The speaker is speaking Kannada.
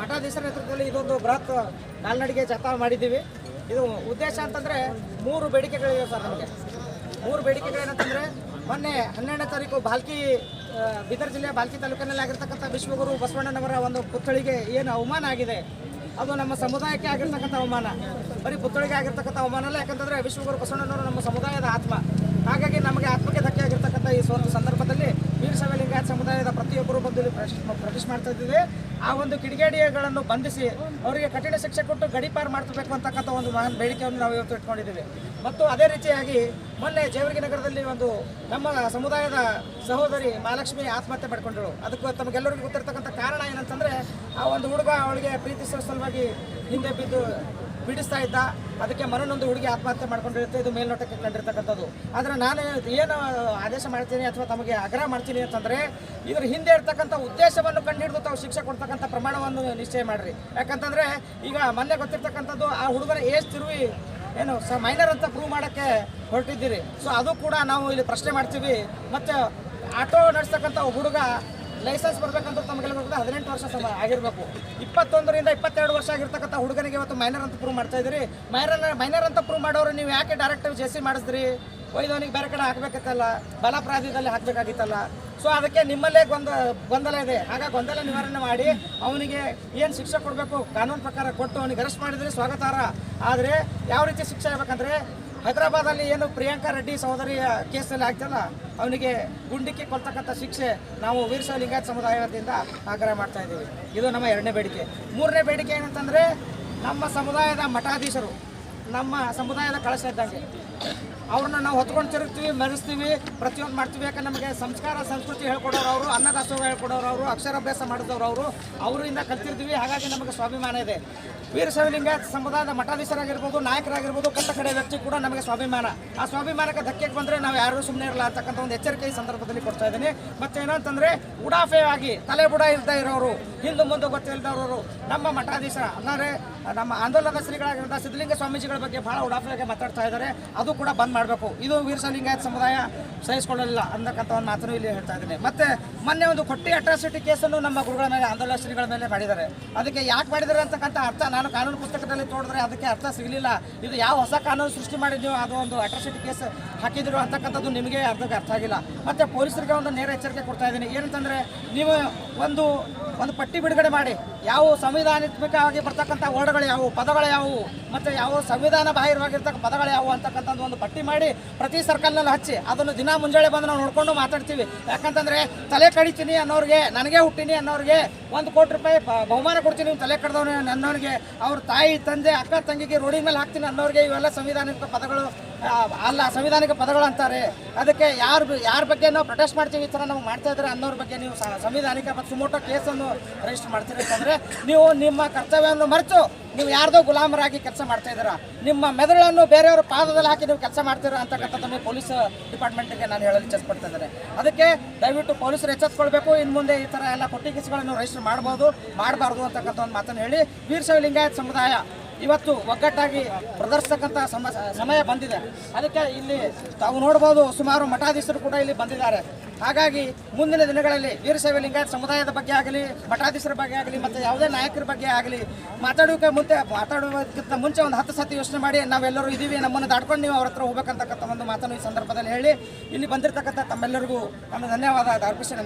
ಮಠಾಧೀಶರ ನೇತೃತ್ವದಲ್ಲಿ ಇದೊಂದು ಬೃಹತ್ ಕಾಲ್ನಡಿಗೆ ಜಾಥಾ ಮಾಡಿದ್ದೀವಿ. ಇದು ಉದ್ದೇಶ ಅಂತಂದ್ರೆ ಮೂರು ಬೇಡಿಕೆಗಳಿವೆ ಸರ್ ನಮಗೆ. ಮೂರು ಬೇಡಿಕೆಗಳೇನಂತಂದ್ರೆ ಮೊನ್ನೆ ಹನ್ನೆರಡನೇ ತಾರೀಕು ಬಾಲ್ಕಿ ಬೀದರ್ ಜಿಲ್ಲೆಯ ಬಾಲ್ಕಿ ತಾಲೂಕಿನಲ್ಲಿ ಆಗಿರ್ತಕ್ಕಂಥ ವಿಶ್ವಗುರು ಬಸವಣ್ಣನವರ ಒಂದು ಪುತ್ಥಳಿಗೆ ಏನು ಅವಮಾನ ಆಗಿದೆ? ಅದು ನಮ್ಮ ಸಮುದಾಯಕ್ಕೆ ಆಗಿರ್ತಕ್ಕಂಥ ಅವಮಾನ. ಬರೀ ಪುತ್ಥಳಿಗೆ ಆಗಿರ್ತಕ್ಕಂಥ ಅವಮಾನ ಅಲ್ಲ, ಯಾಕಂತಂದ್ರೆ ವಿಶ್ವಗುರು ಬಸವಣ್ಣನವರು ನಮ್ಮ ಸಮುದಾಯದ ಆತ್ಮ. ಹಾಗಾಗಿ ನಮಗೆ ಆತ್ಮಕ್ಕೆ ಧಕ್ಕೆ ಆಗಿರ್ತಕ್ಕಂಥ ಈ ಒಂದು ಸಂದರ್ಭದಲ್ಲಿ ವೀರಶೈವ ಸಮುದಾಯದ ಪ್ರತಿಯೊಬ್ಬರು ಬಂದು ಇಲ್ಲಿ ಪ್ರತಿಷ್ಠೆ ಮಾಡ್ತಾ ಇದ್ದೀವಿ. ಆ ಒಂದು ಕಿಡಿಗೇಡಿಗಳನ್ನು ಬಂಧಿಸಿ ಅವರಿಗೆ ಕಠಿಣ ಶಿಕ್ಷೆ ಕೊಟ್ಟು ಗಡಿಪಾರು ಮಾಡ್ತಬೇಕು ಅಂತಕ್ಕಂಥ ಒಂದು ಮಹಾನ್ ಬೇಡಿಕೆಯನ್ನು ನಾವು ಇವತ್ತು ಇಟ್ಕೊಂಡಿದ್ದೀವಿ. ಮತ್ತು ಅದೇ ರೀತಿಯಾಗಿ ಮೊನ್ನೆ ಜೇವರಿಗೆ ನಗರದಲ್ಲಿ ಒಂದು ನಮ್ಮ ಸಮುದಾಯದ ಸಹೋದರಿ ಮಹಾಲಕ್ಷ್ಮಿ ಆತ್ಮಹತ್ಯೆ ಪಡ್ಕೊಂಡರು ಅದಕ್ಕೆ ತಮಗೆಲ್ಲರಿಗೂ ಗೊತ್ತಿರತಕ್ಕಂಥ ಕಾರಣ ಏನಂತಂದರೆ, ಆ ಒಂದು ಹುಡುಗ ಅವಳಿಗೆ ಪ್ರೀತಿಸುವ ಸಲುವಾಗಿ ಹಿಂದೆ ಬಿದ್ದು ಬಿಡಿಸ್ತಾ ಇದ್ದ, ಅದಕ್ಕೆ ಮನನೊಂದು ಹುಡುಗಿ ಆತ್ಮಹತ್ಯೆ ಮಾಡ್ಕೊಂಡಿರುತ್ತೆ, ಇದು ಮೇಲ್ನೋಟಕ್ಕೆ ಕಂಡಿರ್ತಕ್ಕಂಥದ್ದು. ಆದರೆ ನಾನು ಏನು ಆದೇಶ ಮಾಡ್ತೀನಿ ಅಥವಾ ತಮಗೆ ಆಗ್ರಹ ಮಾಡ್ತೀನಿ ಅಂತಂದರೆ, ಇದ್ರ ಹಿಂದೆ ಇರ್ತಕ್ಕಂಥ ಉದ್ದೇಶವನ್ನು ಕಂಡುಹಿಡಿದು ತಾವು ಶಿಕ್ಷೆ ಕೊಡ್ತಕ್ಕಂಥ ಪ್ರಮಾಣವನ್ನು ನಿಶ್ಚಯ ಮಾಡಿರಿ. ಯಾಕಂತಂದರೆ, ಈಗ ಮೊನ್ನೆ ಗೊತ್ತಿರ್ತಕ್ಕಂಥದ್ದು ಆ ಹುಡುಗನ ಏಜ್ ತಿರುವಿ, ಏನು, ಸ ಮೈನರ್ ಅಂತ ಪ್ರೂವ್ ಮಾಡೋಕ್ಕೆ ಹೊರಟಿದ್ದೀರಿ. ಸೊ ಅದು ಕೂಡ ನಾವು ಇಲ್ಲಿ ಪ್ರಶ್ನೆ ಮಾಡ್ತೀವಿ. ಮತ್ತು ಆಟೋ ನಡೆಸ್ತಕ್ಕಂಥ ಹುಡುಗ ಲೈಸೆನ್ಸ್ ಬರಬೇಕಂದ್ರೆ ತಮಗೆಲ್ಲ ಗೊತ್ತಿದೆ ಹದಿನೆಂಟು ವರ್ಷ ಸಮ ಆಗಿರಬೇಕು. ಇಪ್ಪತ್ತೊಂದರಿಂದ ಇಪ್ಪತ್ತೆರಡು ವರ್ಷ ಆಗಿರ್ತಕ್ಕಂಥ ಹುಡುಗನಿಗೆ ಇವತ್ತು ಮೈನರ್ ಅಂತ ಪ್ರೂವ್ ಮಾಡ್ತಾ ಇದ್ದೀರಿ. ಮೈನರ್ ಮೈನರ್ ಅಂತ ಪ್ರೂವ್ ಮಾಡೋರು ನೀವು ಯಾಕೆ ಡೈರೆಕ್ಟ್ ಜೆ ಸಿ ಮಾಡಿಸ್ರಿ ಒಯ್ದವನಿಗೆ ಬೇರೆ ಕಡೆ ಹಾಕಬೇಕಿತ್ತಲ್ಲ ಬಲಾಪರಾಧದಲ್ಲಿ ಹಾಕ್ಬೇಕಾಗಿತ್ತಲ್ಲ? ಸೊ ಅದಕ್ಕೆ ನಿಮ್ಮಲ್ಲೇ ಗೊಂದ ಗೊಂದಲ ಇದೆ. ಆಗ ಗೊಂದಲ ನಿವಾರಣೆ ಮಾಡಿ ಅವನಿಗೆ ಏನು ಶಿಕ್ಷೆ ಕೊಡಬೇಕು? ಕಾನೂನು ಪ್ರಕಾರ ಕೊಟ್ಟು ಅವನಿಗೆ ಅರೆಸ್ಟ್ ಮಾಡಿದರೆ ಸ್ವಾಗತಾರ ಆದರೆ ಯಾವ ರೀತಿ ಶಿಕ್ಷೆ ಆಗ್ಬೇಕಂದ್ರೆ ಹೈದರಾಬಾದಲ್ಲಿ ಏನು ಪ್ರಿಯಾಂಕಾ ರೆಡ್ಡಿ ಸಹೋದರಿಯ ಕೇಸಲ್ಲಿ ಆಗ್ತಲ್ಲ, ಅವನಿಗೆ ಗುಂಡಿಕ್ಕಿ ಕೊಡ್ತಕ್ಕಂಥ ಶಿಕ್ಷೆ ನಾವು ವೀರಶೈವ ಲಿಂಗಾಯತ ಸಮುದಾಯದಿಂದ ಆಗ್ರಹ ಮಾಡ್ತಾ ಇದ್ದೀವಿ. ಇದು ನಮ್ಮ ಎರಡನೇ ಬೇಡಿಕೆ. ಮೂರನೇ ಬೇಡಿಕೆ ಏನಂತಂದ್ರೆ, ನಮ್ಮ ಸಮುದಾಯದ ಮಠಾಧೀಶರು ನಮ್ಮ ಸಮುದಾಯದ ಕಳಶ ಇದ್ದಂಗೆ ಅವ್ರನ್ನ ನಾವು ಹೊತ್ಕೊಂಡು ತಿರುಗ್ತೀವಿ, ಮರೆಸ್ತೀವಿ, ಪ್ರತಿಯೊಂದು ಮಾಡ್ತೀವಿ. ಯಾಕಂದ್ರೆ ನಮಗೆ ಸಂಸ್ಕಾರ, ಸಂಸ್ಕೃತಿ ಹೇಳ್ಕೊಡೋರು ಅವರು, ಅನ್ನದಾಸೋಹ ಹೇಳ್ಕೊಡೋರು ಅವರು, ಅಕ್ಷರಾಭ್ಯಾಸ ಮಾಡಿದವರು ಅವರು, ಅವರಿಂದ ಕಲ್ತಿರ್ತೀವಿ. ಹಾಗಾಗಿ ನಮಗೆ ಸ್ವಾಭಿಮಾನ ಇದೆ. ವೀರಶವಲಿಂಗ ಸಮುದಾಯದ ಮಠಾಧೀಶರಾಗಿರ್ಬೋದು, ನಾಯಕರಾಗಿರ್ಬೋದು, ಕಟ್ಟ ಕಡೆ ವ್ಯಕ್ತಿ ಕೂಡ ನಮಗೆ ಸ್ವಾಭಿಮಾನ. ಆ ಸ್ವಾಭಿಮಾನಕ್ಕೆ ಧಕ್ಕೆಗೆ ಬಂದರೆ ನಾವು ಯಾರೂ ಸುಮ್ಮನೆ ಇರಲ್ಲ ಅಂತಕ್ಕಂಥ ಒಂದು ಎಚ್ಚರಿಕೆ ಈ ಸಂದರ್ಭದಲ್ಲಿ ಕೊಡ್ತಾ ಇದ್ದೀನಿ. ಮತ್ತೆ ಏನಂತಂದ್ರೆ ಉಡಾಫೆ ಆಗಿ ತಲೆ ಬುಡ ಇಲ್ಲದೆ ಇರೋರು, ಹಿಂದೆ ಮುಂದೆ ಗೊತ್ತಿಲ್ಲದವರು ನಮ್ಮ ಮಠಾಧೀಶರ ಅಂದರೆ ನಮ್ಮ ಆಂದೋಲನ ಶ್ರೀಗಳಾಗಿರುವಂಥ ಸಿದ್ಧಲಿಂಗ ಸ್ವಾಮೀಜಿಗಳ ಬಗ್ಗೆ ಬಹಳ ಉಡಾಫೆಯಾಗಿ ಮಾತಾಡ್ತಾ ಇದ್ದಾರೆ. ಅದು ಕೂಡ ಬಂದ್ ಮಾಡಬೇಕು. ಇದು ವೀರಸಲಿಂಗಾಯತ್ ಲಿಂಗಾಯತ ಸಮುದಾಯ ಸಹಿಸಿಕೊಳ್ಳಲಿಲ್ಲ ಅಂತಕ್ಕಂಥ ಒಂದು ಮಾತನ್ನು ಇಲ್ಲಿ ಹೇಳ್ತಾ ಇದ್ದೀನಿ. ಮತ್ತೆ ಮೊನ್ನೆ ಒಂದು ಕೊಟ್ಟಿ ಅಟ್ರಾಸಿಟಿ ಕೇಸನ್ನು ನಮ್ಮ ಗುರುಗಳ ಮೇಲೆ, ಆಂದೋಲನ ಶ್ರೀಗಳ ಮೇಲೆ ಮಾಡಿದ್ದಾರೆ. ಅದಕ್ಕೆ ಯಾಕೆ ಮಾಡಿದ್ದಾರೆ ಅಂತಕ್ಕಂಥ ಅರ್ಥ ನಾನು ಕಾನೂನು ಪುಸ್ತಕದಲ್ಲಿ ತೋಡಿದ್ರೆ ಅದಕ್ಕೆ ಅರ್ಥ ಸಿಗಲಿಲ್ಲ. ಇದು ಯಾವ ಹೊಸ ಕಾನೂನು ಸೃಷ್ಟಿ ಮಾಡಿದ್ಯೋ ಅದು ಒಂದು ಅಟ್ರಾಸಿಟಿ ಕೇಸ್ ಹಾಕಿದ್ರು ಅಂತಕ್ಕಂಥದ್ದು ನಿಮಗೆ ಅರ್ಧಕ್ಕೆ ಅರ್ಥ ಆಗಿಲ್ಲ. ಮತ್ತೆ ಪೊಲೀಸರಿಗೆ ಒಂದು ನೇರ ಎಚ್ಚರಿಕೆ ಕೊಡ್ತಾ ಇದ್ದೀನಿ. ಏನಂತಂದ್ರೆ, ನೀವು ಒಂದು ಒಂದು ಪಟ್ಟಿ ಬಿಡುಗಡೆ ಮಾಡಿ. ಯಾವ ಸಂವಿಧಾನಾತ್ಮಕವಾಗಿ ಬರ್ತಕ್ಕಂಥ ವರ್ಡ್ಗಳು ಯಾವುವು, ಪದಗಳು ಯಾವುವು, ಮತ್ತು ಯಾವ ಸಂವಿಧಾನ ಬಾಹಿರವಾಗಿರ್ತಕ್ಕ ಪದಗಳು ಯಾವುವು ಅಂತಕ್ಕಂಥದ್ದು ಒಂದು ಪಟ್ಟಿ ಮಾಡಿ ಪ್ರತಿ ಸರ್ಕಲ್ನಲ್ಲಿ ಹಚ್ಚಿ, ಅದನ್ನು ದಿನ ಮುಂಜಾನೆ ಬಂದು ನಾವು ನೋಡ್ಕೊಂಡು ಮಾತಾಡ್ತೀವಿ. ಯಾಕಂತಂದರೆ ತಲೆ ಕಡಿತೀನಿ ಅನ್ನೋರಿಗೆ, ನನಗೆ ಹುಟ್ಟಿನಿ ಅನ್ನೋರಿಗೆ ಒಂದು ಕೋಟಿ ರೂಪಾಯಿ ಬಹುಮಾನ ಕೊಡ್ತೀನಿ ತಲೆ ಕಡ್ದವನು ಅನ್ನೋರಿಗೆ, ಅವ್ರ ತಾಯಿ, ತಂದೆ, ಅಕ್ಕ, ತಂಗಿಗೆ ರೋಡಿ ಮೇಲೆ ಹಾಕ್ತೀನಿ ಅನ್ನೋರಿಗೆ ಇವೆಲ್ಲ ಸಂವಿಧಾನಿಕ ಪದಗಳು ಅಲ್ಲ, ಸಂವಿಧಾನಿಕ ಪದಗಳು ಅಂತಾರೆ. ಅದಕ್ಕೆ ಯಾರು ಯಾರ ಬಗ್ಗೆ ನಾವು ಪ್ರೊಟೆಸ್ಟ್ ಮಾಡ್ತೀವಿ ಈ ಥರ ನಾವು ಮಾಡ್ತಾ ಇದ್ದಾರೆ ಅನ್ನೋರ ಬಗ್ಗೆ ನೀವು ಸಂವಿಧಾನಿಕ ಸುಮೋಟೋ ಕೇಸನ್ನು ರಿಜಿಸ್ಟರ್ ಅಂತಂದರೆ ನೀವು ನಿಮ್ಮ ಕರ್ತವ್ಯವನ್ನು ಮರೆತು ನೀವು ಯಾರ್ದೋ ಗುಲಾಮರಾಗಿ ಕೆಲಸ ಮಾಡ್ತಾ ಇದ್ದೀರಾ. ನಿಮ್ಮ ಮೆದುಳನ್ನು ಬೇರೆಯವ್ರ ಪಾದದಲ್ಲಿ ಹಾಕಿ ನೀವು ಕೆಲಸ ಮಾಡ್ತೀರಾ ಅಂತಕ್ಕಂಥದ್ದನ್ನು ಪೊಲೀಸ್ ಡಿಪಾರ್ಟ್ಮೆಂಟ್ಗೆ ನಾನು ಹೇಳಲು ಇಚ್ಛಪಡ್ತಾ ಇದ್ದಾರೆ ಅದಕ್ಕೆ ದಯವಿಟ್ಟು ಪೊಲೀಸರು ಎಚ್ಚೆತ್ಕೊಳ್ಬೇಕು. ಇನ್ನು ಮುಂದೆ ಈ ಥರ ಎಲ್ಲ ಕೊಟ್ಟಿಗೆಸ್ಗಳನ್ನು ರಿಜಿಸ್ಟರ್ ಮಾಡ್ಬೋದು, ಮಾಡಬಾರ್ದು ಅಂತಕ್ಕಂಥ ಒಂದು ಮಾತನ್ನು ಹೇಳಿ. ವೀರಶೈವ ಲಿಂಗಾಯತ್ ಸಮುದಾಯ ಇವತ್ತು ಒಗ್ಗಟ್ಟಾಗಿ ಪ್ರದರ್ಶಿಸತಕ್ಕಂಥ ಸಮ, ಸಮಯ ಬಂದಿದೆ. ಅದಕ್ಕೆ ಇಲ್ಲಿ ತಾವು ನೋಡ್ಬೋದು ಸುಮಾರು ಮಠಾಧೀಶರು ಕೂಡ ಇಲ್ಲಿ ಬಂದಿದ್ದಾರೆ. ಹಾಗಾಗಿ ಮುಂದಿನ ದಿನಗಳಲ್ಲಿ ವೀರಶೈವ ಲಿಂಗಾಯತ ಸಮುದಾಯದ ಬಗ್ಗೆ ಆಗಲಿ, ಮಠಾಧೀಶರ ಬಗ್ಗೆ ಆಗಲಿ, ಮತ್ತು ಯಾವುದೇ ನಾಯಕರ ಬಗ್ಗೆ ಆಗಲಿ ಮಾತಾಡೋಕೆ ಮುಂದೆ, ಮಾತಾಡುವುದಕ್ಕಿಂತ ಮುಂಚೆ ಒಂದು ಹತ್ತು ಸತಿ ಯೋಚನೆ ಮಾಡಿ ನಾವೆಲ್ಲರೂ ಇದ್ದೀವಿ, ನಮ್ಮನ್ನು ದಾಟ್ಕೊಂಡು ನೀವು ಅವ್ರ ಹತ್ರ ಹೋಗ್ಬೇಕಂತಕ್ಕಂಥ ಒಂದು ಮಾತನ್ನು ಈ ಸಂದರ್ಭದಲ್ಲಿ ಹೇಳಿ. ಇಲ್ಲಿ ಬಂದಿರತಕ್ಕಂಥ ತಮ್ಮೆಲ್ಲರಿಗೂ ನಮ್ಮ ಧನ್ಯವಾದ ಅರ್ಪಿಸಿ